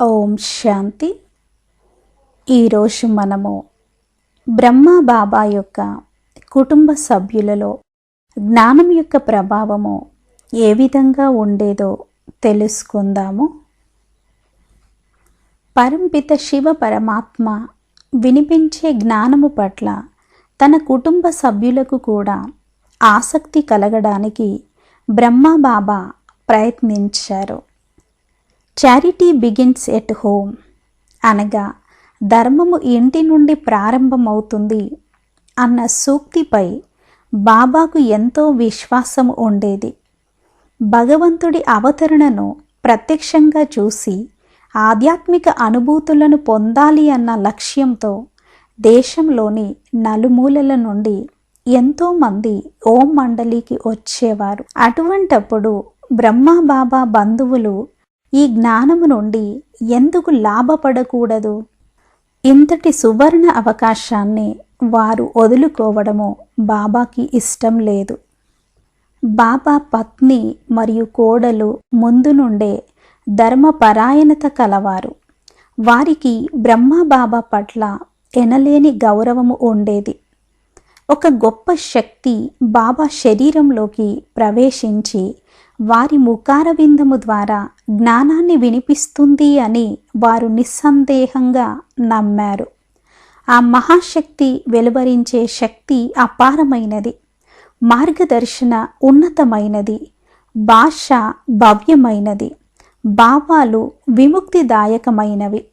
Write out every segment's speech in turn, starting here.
ఓం శాంతి. ఈరోజు మనము బ్రహ్మ బాబా యొక్క కుటుంబ సభ్యులలో జ్ఞానం యొక్క ప్రభావము ఏ విధంగా ఉండేదో తెలుసుకుందాము. పరంపిత శివ పరమాత్మ వినిపించే జ్ఞానము పట్ల తన కుటుంబ సభ్యులకు కూడా ఆసక్తి కలగడానికి బ్రహ్మ బాబా ప్రయత్నించారు. చారిటీ బిగిన్స్ ఎట్ హోమ్ అనగా ధర్మము ఇంటి నుండి ప్రారంభమవుతుంది అన్న సూక్తిపై బాబాకు ఎంతో విశ్వాసం ఉండేది. భగవంతుడి అవతరణను ప్రత్యక్షంగా చూసి ఆధ్యాత్మిక అనుభూతులను పొందాలి అన్న లక్ష్యంతో దేశంలోని నలుమూలల నుండి ఎంతోమంది ఓం మండలికి వచ్చేవారు. అటువంటప్పుడు బ్రహ్మ బాబా బంధువులు ఈ జ్ఞానము నుండి ఎందుకు లాభపడకూడదు? ఇంతటి సువర్ణ అవకాశాన్ని వారు వదులుకోవడము బాబాకి ఇష్టం లేదు. బాబా పత్ని మరియు కోడలు ముందు నుండే ధర్మపరాయణత కలవారు. వారికి బ్రహ్మ బాబా పట్ల ఎనలేని గౌరవము ఉండేది. ఒక గొప్ప శక్తి బాబా శరీరంలోకి ప్రవేశించి వారి ముఖారవిందము ద్వారా జ్ఞానాన్ని వినిపిస్తుంది అని వారు నిస్సందేహంగా నమ్మారు. ఆ మహాశక్తి వెలువరించే శక్తి అపారమైనది. మార్గదర్శన ఉన్నతమైనది. భాష భవ్యమైనది. భావాలు విముక్తిదాయకమైనవి.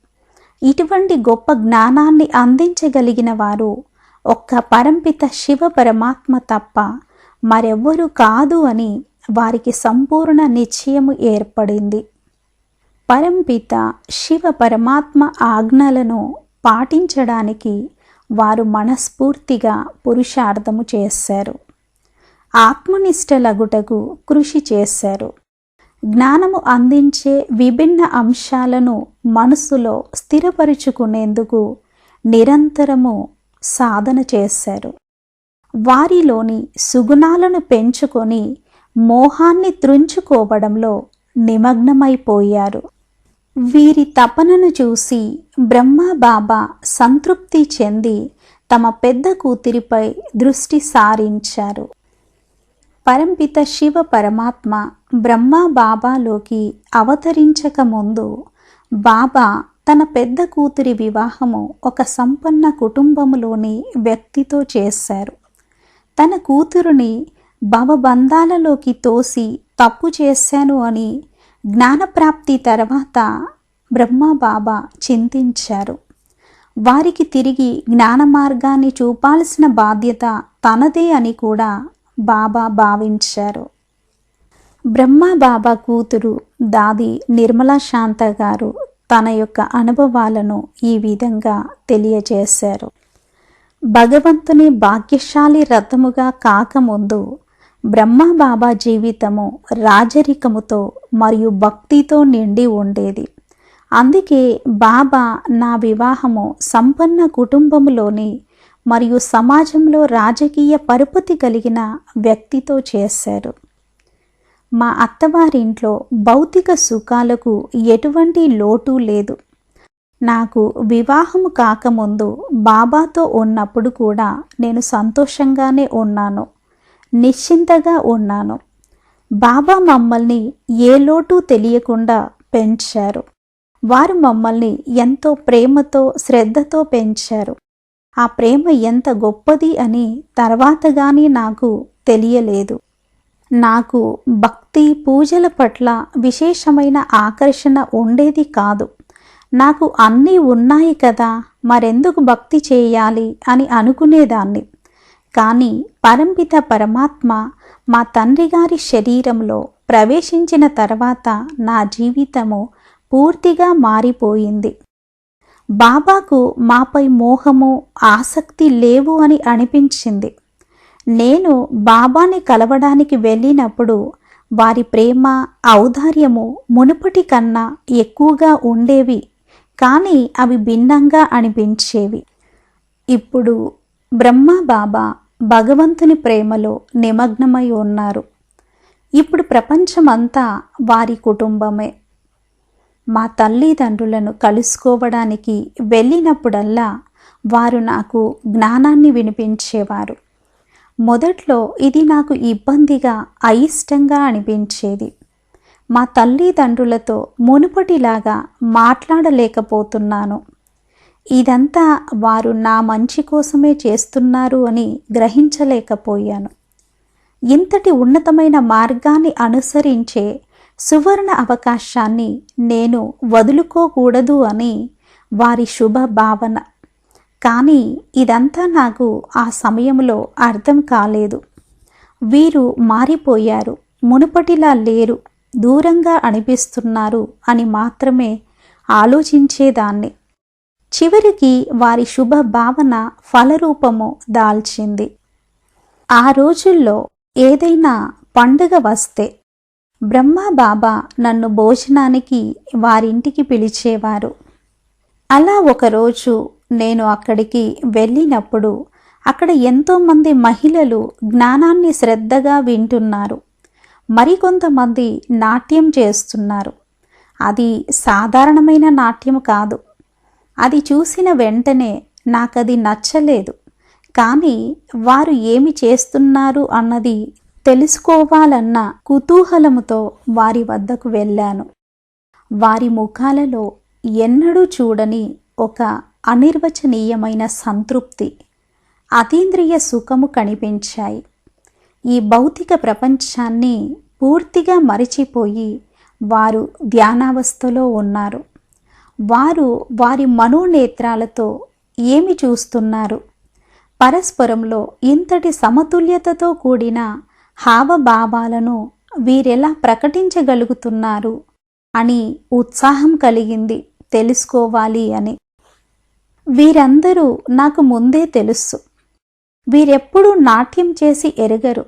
ఇటువంటి గొప్ప జ్ఞానాన్ని అందించగలిగిన వారు ఒక్క పరంపిత శివ పరమాత్మ తప్ప మరెవ్వరూ కాదు అని వారికి సంపూర్ణ నిశ్చయము ఏర్పడింది. పరంపిత శివ పరమాత్మ ఆజ్ఞలను పాటించడానికి వారు మనస్ఫూర్తిగా పురుషార్థము చేశారు. ఆత్మనిష్టలగుటకు కృషి చేశారు. జ్ఞానము అందించే విభిన్న అంశాలను మనసులో స్థిరపరుచుకునేందుకు నిరంతరము సాధన చేశారు. వారిలోని సుగుణాలను పెంచుకొని మోహాన్ని త్రుంచుకోవడంలో నిమగ్నమైపోయారు. వీరి తపనను చూసి బ్రహ్మా బాబా సంతృప్తి చెంది తమ పెద్ద కూతురిపై దృష్టి సారించారు. పరంపిత శివ పరమాత్మ బ్రహ్మ బాబాలోకి అవతరించక ముందు బాబా తన పెద్ద కూతురి వివాహము ఒక సంపన్న కుటుంబములోని వ్యక్తితో చేశారు. తన కూతురుని భవబంధాలలోకి తోసి తప్పు చేశాను అని జ్ఞానప్రాప్తి తర్వాత బ్రహ్మ బాబా చింతించారు. వారికి తిరిగి జ్ఞాన మార్గాన్ని చూపాల్సిన బాధ్యత తనదే అని కూడా బాబా భావించారు. బ్రహ్మ బాబా కూతురు దాది నిర్మలా శాంత గారు తన యొక్క అనుభవాలను ఈ విధంగా తెలియజేశారు. భగవంతుని భాగ్యశాలి రథముగా కాకముందు బ్రహ్మబాబా జీవితము రాజరికముతో మరియు భక్తితో నిండి ఉండేది. అందుకే బాబా నా వివాహము సంపన్న కుటుంబములోని మరియు సమాజంలో రాజకీయ పరుపతి కలిగిన వ్యక్తితో చేశారు. మా అత్తవారింట్లో భౌతిక సుఖాలకు ఎటువంటి లోటు లేదు. నాకు వివాహము కాకముందు బాబాతో ఉన్నప్పుడు కూడా నేను సంతోషంగానే ఉన్నాను. నిశ్చింతగా ఉన్నాను. బాబా మమ్మల్ని ఏ లోటు తెలియకుండా పెంచారు. వారు మమ్మల్ని ఎంతో ప్రేమతో శ్రద్ధతో పెంచారు. ఆ ప్రేమ ఎంత గొప్పది అని తర్వాత కానీ నాకు తెలియలేదు. నాకు భక్తి పూజల పట్ల విశేషమైన ఆకర్షణ ఉండేది కాదు. నాకు అన్నీ ఉన్నాయి కదా మరెందుకు భక్తి చేయాలి అని అనుకునేదాన్ని. కానీ పరంపిత పరమాత్మ మా తండ్రి గారి శరీరంలో ప్రవేశించిన తర్వాత నా జీవితము పూర్తిగా మారిపోయింది. బాబాకు మాపై మోహము ఆసక్తి లేవు అని అనిపించింది. నేను బాబాని కలవడానికి వెళ్ళినప్పుడు వారి ప్రేమ ఔదార్యము మునుపటి కన్నా ఎక్కువగా ఉండేవి కానీ అవి భిన్నంగా అనిపించేవి. ఇప్పుడు బ్రహ్మ బాబా భగవంతుని ప్రేమలో నిమగ్నమై ఉన్నారు. ఇప్పుడు ప్రపంచమంతా వారి కుటుంబమే. మా తల్లిదండ్రులను కలుసుకోవడానికి వెళ్ళినప్పుడల్లా వారు నాకు జ్ఞానాన్ని వినిపించేవారు. మొదట్లో ఇది నాకు ఇబ్బందిగా అయిష్టంగా అనిపించేది. మా తల్లిదండ్రులతో మునుపటిలాగా మాట్లాడలేకపోతున్నాను. ఇదంతా వారు నా మంచి కోసమే చేస్తున్నారు అని గ్రహించలేకపోయాను. ఇంతటి ఉన్నతమైన మార్గాన్ని అనుసరించే సువర్ణ అవకాశాన్ని నేను వదులుకోకూడదు అని వారి శుభ భావన. కానీ ఇదంతా నాకు ఆ సమయంలో అర్థం కాలేదు. వీరు మారిపోయారు మునుపటిలా లేరు దూరంగా అనిపిస్తున్నారు అని మాత్రమే ఆలోచించేదాన్ని. చివరికి వారి శుభ భావన ఫలరూపము దాల్చింది. ఆ రోజుల్లో ఏదైనా పండుగ వస్తే బ్రహ్మా బాబా నన్ను భోజనానికి వారింటికి పిలిచేవారు. అలా ఒకరోజు నేను అక్కడికి వెళ్ళినప్పుడు అక్కడ ఎంతోమంది మహిళలు జ్ఞానాన్ని శ్రద్ధగా వింటున్నారు. మరికొంతమంది నాట్యం చేస్తున్నారు. అది సాధారణమైన నాట్యం కాదు. అది చూసిన వెంటనే నాకది నచ్చలేదు. కానీ వారు ఏమి చేస్తున్నారు అన్నది తెలుసుకోవాలన్న కుతూహలముతో వారి వద్దకు వెళ్ళాను. వారి ముఖాలలో ఎన్నడూ చూడని ఒక అనిర్వచనీయమైన సంతృప్తి అతీంద్రియ సుఖము కనిపించాయి. ఈ భౌతిక ప్రపంచాన్ని పూర్తిగా మరిచిపోయి వారు ధ్యానావస్థలో ఉన్నారు. వారు వారి మనోనేత్రాలతో ఏమి చూస్తున్నారు? పరస్పరంలో ఇంతటి సమతుల్యతతో కూడిన హావభావాలను వీరెలా ప్రకటించగలుగుతున్నారు అని ఉత్సాహం కలిగింది తెలుసుకోవాలి అని. వీరందరూ నాకు ముందే తెలుసు. వీరెప్పుడూ నాట్యం చేసి ఎరగరు.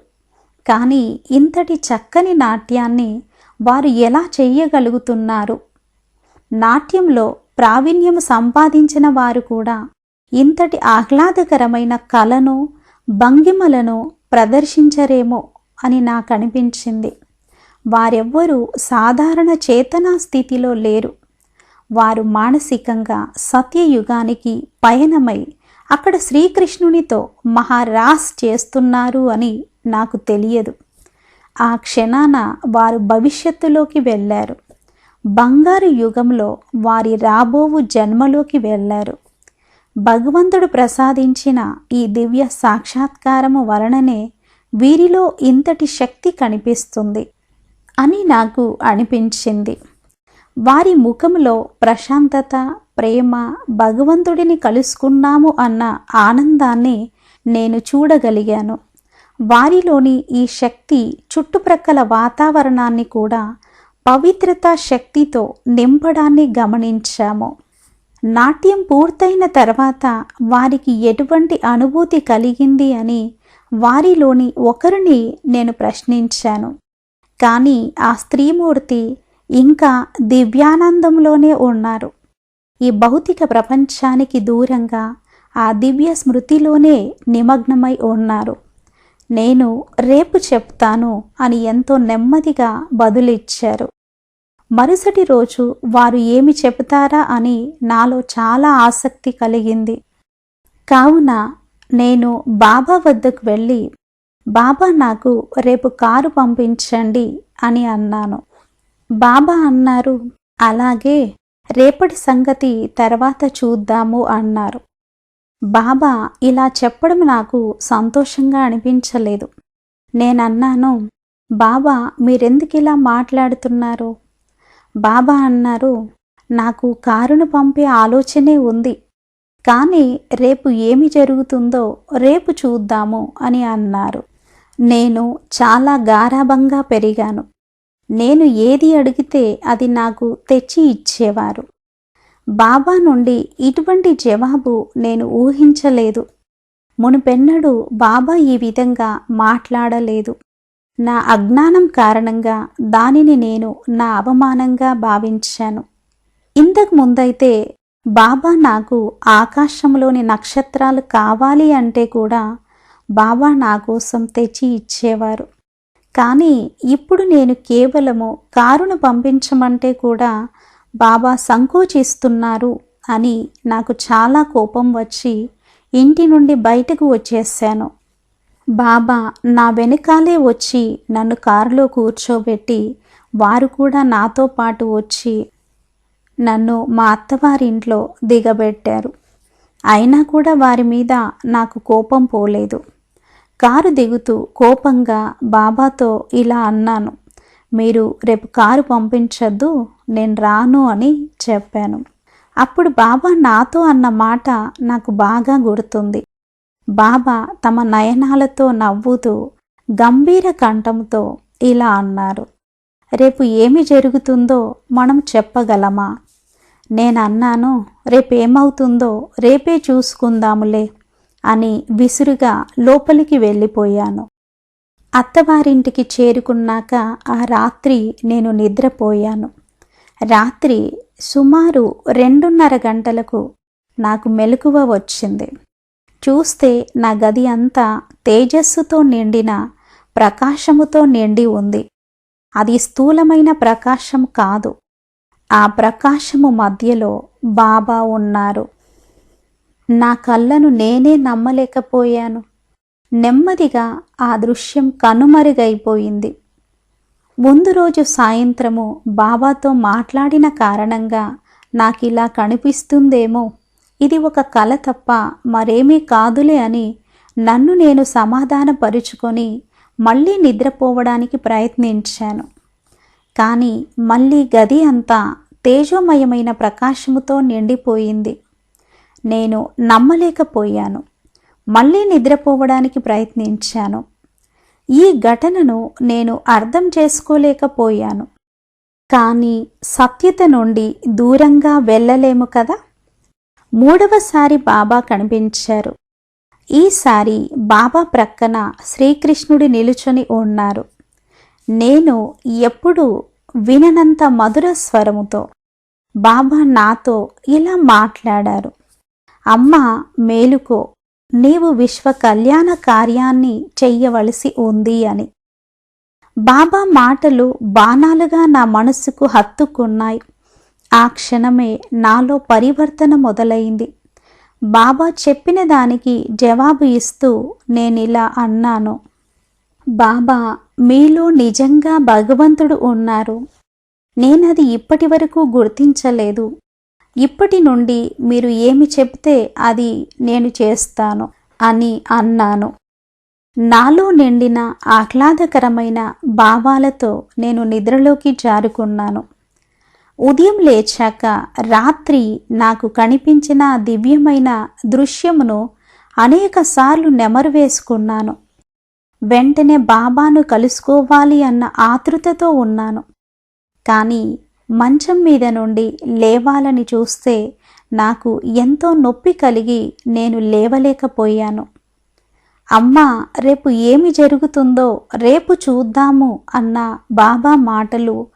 కానీ ఇంతటి చక్కని నాట్యాన్ని వారు ఎలా చెయ్యగలుగుతున్నారు? నాట్యంలో ప్రావీణ్యం సంపాదించిన వారు కూడా ఇంతటి ఆహ్లాదకరమైన కళను భంగిమలను ప్రదర్శించరేమో అని నాకు అనిపించింది వారెవ్వరూ సాధారణ చేతనా స్థితిలో లేరు. వారు మానసికంగా సత్యయుగానికి పయనమై అక్కడ శ్రీకృష్ణునితో మహారాస్ చేస్తున్నారు అని నాకు తెలియదు. ఆ క్షణాన వారు భవిష్యత్తులోకి వెళ్ళారు. బంగారు యుగంలో వారి రాబోవు జన్మలోకి వెళ్ళారు. భగవంతుడు ప్రసాదించిన ఈ దివ్య సాక్షాత్కారము వలననే వీరిలో ఇంతటి శక్తి కనిపిస్తుంది అని నాకు అనిపించింది. వారి ముఖంలో ప్రశాంతత ప్రేమ భగవంతుడిని కలుసుకున్నాము అన్న ఆనందాన్ని నేను చూడగలిగాను. వారిలోని ఈ శక్తి చుట్టుప్రక్కల వాతావరణాన్ని కూడా పవిత్రత శక్తితో నింపడాన్ని గమనించాము. నాట్యం పూర్తయిన తర్వాత వారికి ఎటువంటి అనుభూతి కలిగింది అని వారిలోని ఒకరిని నేను ప్రశ్నించాను. కానీ ఆ స్త్రీమూర్తి ఇంకా దివ్యానందంలోనే ఉన్నారు. ఈ భౌతిక ప్రపంచానికి దూరంగా ఆ దివ్య స్మృతిలోనే నిమగ్నమై ఉన్నారు. నేను రేపు చెప్తాను అని ఎంతో నెమ్మదిగా బదులిచ్చారు. మరుసటి రోజు వారు ఏమి చెబుతారా అని నాలో చాలా ఆసక్తి కలిగింది. కావున నేను బాబా వద్దకు వెళ్ళి బాబా నాకు రేపు కారు పంపించండి అని అన్నాను. బాబా అన్నారు అలాగే రేపటి సంగతి తర్వాత చూద్దాము అన్నారు. బాబా ఇలా చెప్పడం నాకు సంతోషంగా అనిపించలేదు. నేనన్నాను బాబా మీరెందుకు ఇలా మాట్లాడుతున్నారు? బాబా అన్నారు నాకు కారును పంపే ఆలోచనే ఉంది. కానీ రేపు ఏమి జరుగుతుందో రేపు చూద్దాము అని అన్నారు. నేను చాలా గారాభంగా పెరిగాను. నేను ఏది అడిగితే అది నాకు తెచ్చి ఇచ్చేవారు. బాబా నుండి ఇటువంటి జవాబు నేను ఊహించలేదు. మునుపెన్నడూ బాబా ఈ విధంగా మాట్లాడలేదు. నా అజ్ఞానం కారణంగా దానిని నేను నా అవమానంగా భావించాను. ఇంతకు ముందైతే బాబా నాకు ఆకాశంలోని నక్షత్రాలు కావాలి అంటే కూడా బాబా నా కోసం తెచ్చి ఇచ్చేవారు. కానీ ఇప్పుడు నేను కేవలము కారును పంపించమంటే కూడా బాబా సంకోచిస్తున్నారు అని నాకు చాలా కోపం వచ్చి ఇంటి నుండి బయటకు వచ్చేసాను. బాబా నా వెనకాలే వచ్చి నన్ను కారులో కూర్చోబెట్టి వారు కూడా నాతో పాటు వచ్చి నన్ను మా అత్తవారింట్లో దిగబెట్టారు. అయినా కూడా వారి మీద నాకు కోపం పోలేదు. కారు దిగుతూ కోపంగా బాబాతో ఇలా అన్నాను మీరు రేపు కారు పంపించద్దు నేను రాను అని చెప్పాను. అప్పుడు బాబా నాతో అన్న మాట నాకు బాగా గుర్తుంది. బాబా తమ నయనాలతో నవ్వుతూ గంభీర కంఠంతో ఇలా అన్నారు. రేపు ఏమి జరుగుతుందో మనం చెప్పగలమా? నేను అన్నాను రేపేమవుతుందో రేపే చూసుకుందాములే అని విసురుగా లోపలికి వెళ్ళిపోయాను. అత్తవారింటికి చేరుకున్నాక ఆ రాత్రి నేను నిద్రపోయాను. రాత్రి సుమారు రెండున్నర గంటలకు నాకు మెలకువ వచ్చింది. చూస్తే నా గది అంతా తేజస్సుతో నిండిన ప్రకాశముతో నిండి ఉంది. అది స్థూలమైన ప్రకాశం కాదు. ఆ ప్రకాశము మధ్యలో బాబా ఉన్నారు. నా కళ్ళను నేనే నమ్మలేకపోయాను. నెమ్మదిగా ఆ దృశ్యం కనుమరుగైపోయింది. ముందు రోజు సాయంత్రము బాబాతో మాట్లాడిన కారణంగా నాకు ఇలా కనిపిస్తుందేమో. ఇది ఒక కల తప్ప మరేమీ కాదులే అని నన్ను నేను సమాధానపరుచుకొని మళ్ళీ నిద్రపోవడానికి ప్రయత్నించాను. కానీ మళ్ళీ గది అంతా తేజోమయమైన ప్రకాశముతో నిండిపోయింది. నేను నమ్మలేకపోయాను. మళ్ళీ నిద్రపోవడానికి ప్రయత్నించాను. ఈ ఘటనను నేను అర్థం చేసుకోలేకపోయాను. కానీ సత్యత నుండి దూరంగా వెళ్ళలేము కదా? మూడవసారి బాబా కనిపించారు. ఈసారి బాబా ప్రక్కన శ్రీకృష్ణుడి నిలుచొని ఉన్నారు. నేను ఎప్పుడు విననంత మధుర స్వరముతో బాబా నాతో ఇలా మాట్లాడారు. అమ్మ మేలుకో నీవు విశ్వ కళ్యాణ కార్యాన్ని చెయ్యవలసి ఉంది అని. బాబా మాటలు బాణాలుగా నా మనసుకు హత్తుకున్నాయి. ఆ క్షణమే నాలో పరివర్తన మొదలైంది. బాబా చెప్పిన దానికి జవాబు ఇస్తూ నేనిలా అన్నాను. బాబా మీలో నిజంగా భగవంతుడు ఉన్నారు. నేనది ఇప్పటి వరకు గుర్తించలేదు. ఇప్పటి నుండి మీరు ఏమి చెప్తే అది నేను చేస్తాను అని అన్నాను. నాలో నిండిన ఆహ్లాదకరమైన భావాలతో నేను నిద్రలోకి జారుకున్నాను. ఉదయం లేచాక రాత్రి నాకు కనిపించిన దివ్యమైన దృశ్యమును అనేకసార్లు నెమరు వేసుకున్నాను. వెంటనే బాబాను కలుసుకోవాలి అన్న ఆతృతతో ఉన్నాను. కానీ మంచం మీద నుండి లేవాలని చూస్తే నాకు ఎంతో నొప్పి కలిగి నేను లేవలేకపోయాను. అమ్మ రేపు ఏమి జరుగుతుందో రేపు చూద్దాము అన్న బాబా మాటలు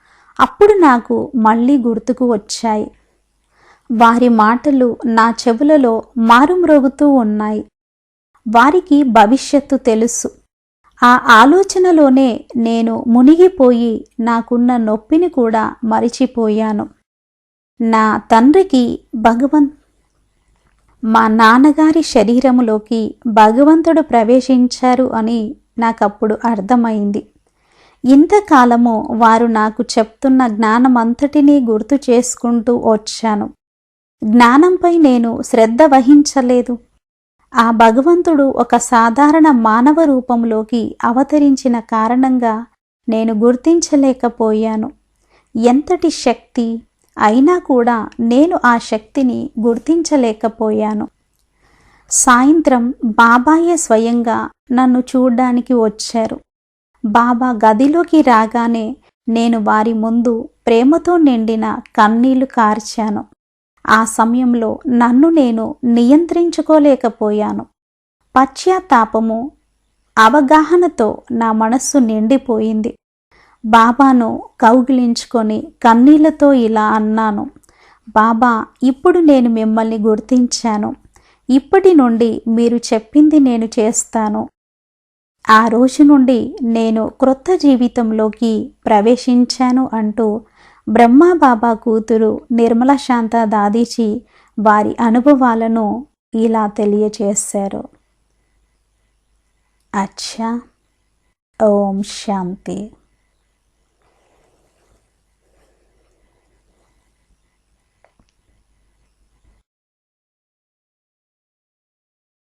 అప్పుడు నాకు మళ్ళీ గుర్తుకు వచ్చాయి. వారి మాటలు నా చెవులలో మారుమ్రోగుతూ ఉన్నాయి. వారికి భవిష్యత్తు తెలుసు. ఆ ఆలోచనలోనే నేను మునిగిపోయి నాకున్న నొప్పిని కూడా మరిచిపోయాను. నా తండ్రికి భగవన్ మా నాన్నగారి శరీరములోకి భగవంతుడు ప్రవేశించారు అని నాకప్పుడు అర్థమైంది. ఇంతకాలము వారు నాకు చెప్తున్న జ్ఞానమంతటినీ గుర్తు చేసుకుంటూ వచ్చాను. జ్ఞానంపై నేను శ్రద్ధ వహించలేదు. ఆ భగవంతుడు ఒక సాధారణ మానవ రూపంలోకి అవతరించిన కారణంగా నేను గుర్తించలేకపోయాను. ఎంతటి శక్తి అయినా కూడా నేను ఆ శక్తిని గుర్తించలేకపోయాను. సాయంత్రం బాబాయే స్వయంగా నన్ను చూడ్డానికి వచ్చారు. బాబా గదిలోకి రాగానే నేను వారి ముందు ప్రేమతో నిండిన కన్నీళ్ళు కార్చాను. ఆ సమయంలో నన్ను నేను నియంత్రించుకోలేకపోయాను. పశ్చాత్తాపము అవగాహనతో నా మనస్సు నిండిపోయింది. బాబాను కౌగిలించుకొని కన్నీళ్ళతో ఇలా అన్నాను బాబా ఇప్పుడు నేను మిమ్మల్ని గుర్తించాను. ఇప్పటి నుండి మీరు చెప్పింది నేను చేస్తాను. ఆ రోజు నుండి నేను క్రొత్త జీవితంలోకి ప్రవేశించాను అంటూ బ్రహ్మా బాబా కూతురు నిర్మల శాంత దాదీజీ వారి అనుభవాలను ఇలా తెలియచేశారు అచ్చా. ఓం శాంతి.